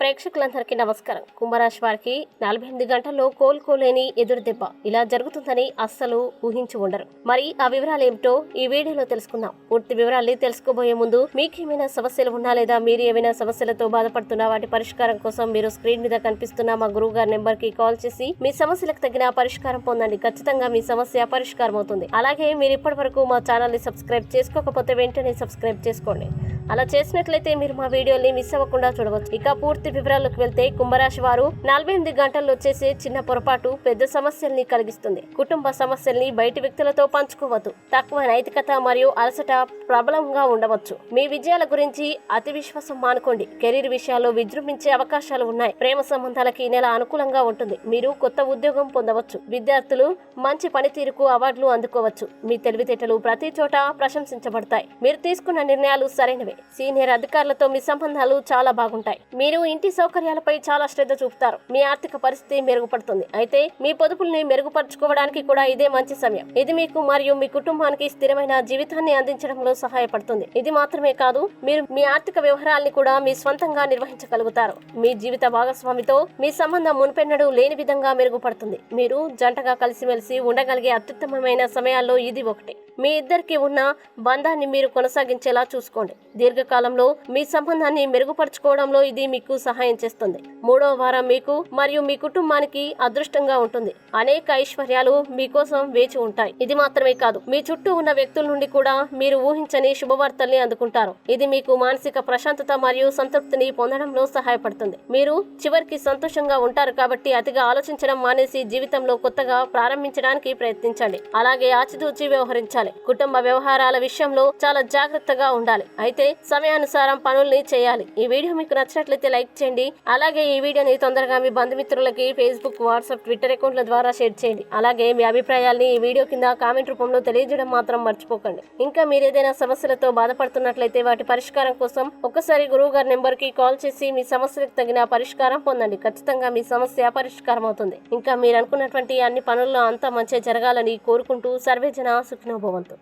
ప్రేక్షకులందరికీ నమస్కారం. కుంభరాశి వారికి నలభై ఎనిమిది గంటల్లో కోలుకోలేని ఎదురు దెబ్బ ఇలా జరుగుతుందని అస్సలు ఊహించి ఉండరు. మరి ఆ వివరాలు ఏమిటో ఈ వీడియోలో తెలుసుకుందాం. పూర్తి వివరాల్ని తెలుసుకోబోయే ముందు మీకేమైనా సమస్యలు ఉన్నా లేదా మీరు ఏమైనా సమస్యలతో బాధపడుతున్నా వాటి పరిష్కారం కోసం మీరు స్క్రీన్ మీద కనిపిస్తున్న మా గురువు గారి నెంబర్కి కాల్ చేసి మీ సమస్యలకు తగిన పరిష్కారం పొందండి. ఖచ్చితంగా మీ సమస్య పరిష్కారం అవుతుంది అలాగే మీరు ఇప్పటి వరకు మా ఛానల్ని సబ్స్క్రైబ్ చేసుకోకపోతే వెంటనే సబ్స్క్రైబ్ చేసుకోండి. అలా చేసినట్లయితే మీరు మా వీడియోని మిస్ అవ్వకుండా చూడవచ్చు. ఇక పూర్తి వివరాల్లోకి వెళ్తే కుంభరాశి వారు నలభై ఎనిమిది గంటల్లో చేసే చిన్న పొరపాటు పెద్ద సమస్యల్ని కలిగిస్తుంది. కుటుంబ సమస్యల్ని బయటి వ్యక్తులతో పంచుకోవద్దు. తక్కువ నైతికత మరియు అలసట ప్రబలంగా ఉండవచ్చు. మీ విజయాల గురించి అతి విశ్వాసం మానుకోండి. కెరీర్ విషయాల్లో విజృంభించే అవకాశాలు ఉన్నాయి. ప్రేమ సంబంధాలకి నెల అనుకూలంగా ఉంటుంది. మీరు కొత్త ఉద్యోగం పొందవచ్చు. విద్యార్థులు మంచి పనితీరుకు అవార్డులు అందుకోవచ్చు. మీ తెలివితేటలు ప్రతి చోట ప్రశంసించబడతాయి. మీరు తీసుకున్న నిర్ణయాలు సరైనవే. సీనియర్ అధికారులతో మీ సంబంధాలు చాలా బాగుంటాయి. మీరు ఇంటి సౌకర్యాలపై చాలా శ్రద్ధ చూపుతారు. మీ ఆర్థిక పరిస్థితి మెరుగుపడుతుంది. అయితే మీ పొదుపుల్ని మెరుగుపరుచుకోవడానికి కూడా ఇదే మంచి సమయం. ఇది మీకు మరియు మీ కుటుంబానికి స్థిరమైన జీవితాన్ని అందించడంలో సహాయపడుతుంది. ఇది మాత్రమే కాదు మీరు మీ ఆర్థిక వ్యవహారాల్ని కూడా మీ స్వంతంగా నిర్వహించగలుగుతారు. మీ జీవిత భాగస్వామితో మీ సంబంధం మునుపెన్నడు లేని విధంగా మెరుగుపడుతుంది. మీరు జంటగా కలిసిమెలిసి ఉండగలిగే అత్యుత్తమమైన సమయాల్లో ఇది ఒకటి. మీ ఇద్దరికి ఉన్న బంధాన్ని మీరు కొనసాగించేలా చూసుకోండి. దీర్ఘకాలంలో మీ సంబంధాన్ని మెరుగుపరుచుకోవడంలో ఇది మీకు సహాయం చేస్తుంది. మూడవ వారం మీకు మరియు మీ కుటుంబానికి అదృష్టంగా ఉంటుంది. అనేక ఐశ్వర్యాలు మీకోసం వేచి ఉంటాయి. ఇది మాత్రమే కాదు మీ చుట్టూ ఉన్న వ్యక్తుల నుండి కూడా మీరు ఊహించని శుభవార్తల్ని అందుకుంటారు. ఇది మీకు మానసిక ప్రశాంతత మరియు సంతృప్తిని పొందడంలో సహాయపడుతుంది. మీరు చివరికి సంతోషంగా ఉంటారు కాబట్టి అతిగా ఆలోచించడం మానేసి జీవితంలో కొత్తగా ప్రారంభించడానికి ప్రయత్నించండి. అలాగే ఆచితూచి వ్యవహరించాలి. కుటుంబ వ్యవహారాల విషయంలో చాలా జాగ్రత్తగా ఉండాలి. అయితే సమయానుసారం పనుల్ని చేయాలి. ఈ వీడియో మీకు నచ్చినట్లయితే లైక్ చేయండి. అలాగే ఈ వీడియోని తొందరగా మీ బంధుమిత్రులకి ఫేస్బుక్ వాట్సాప్ ట్విట్టర్ అకౌంట్ల ద్వారా షేర్ చేయండి. అలాగే మీ అభిప్రాయాల్ని ఈ వీడియో కింద కామెంట్ రూపంలో తెలియజేయడం మాత్రం మర్చిపోకండి. ఇంకా మీరు ఏదైనా సమస్యలతో బాధపడుతున్నట్లయితే వాటి పరిష్కారం కోసం ఒక్కసారి గురువు గారి నెంబర్కి కాల్ చేసి మీ సమస్యలకు తగిన పరిష్కారం పొందండి. ఖచ్చితంగా మీ సమస్య పరిష్కారం అవుతుంది. ఇంకా మీరు అనుకున్నటువంటి అన్ని పనుల్లో అంతా మంచిగా జరగాలని కోరుకుంటూ సర్వేజన సుఖినోభవం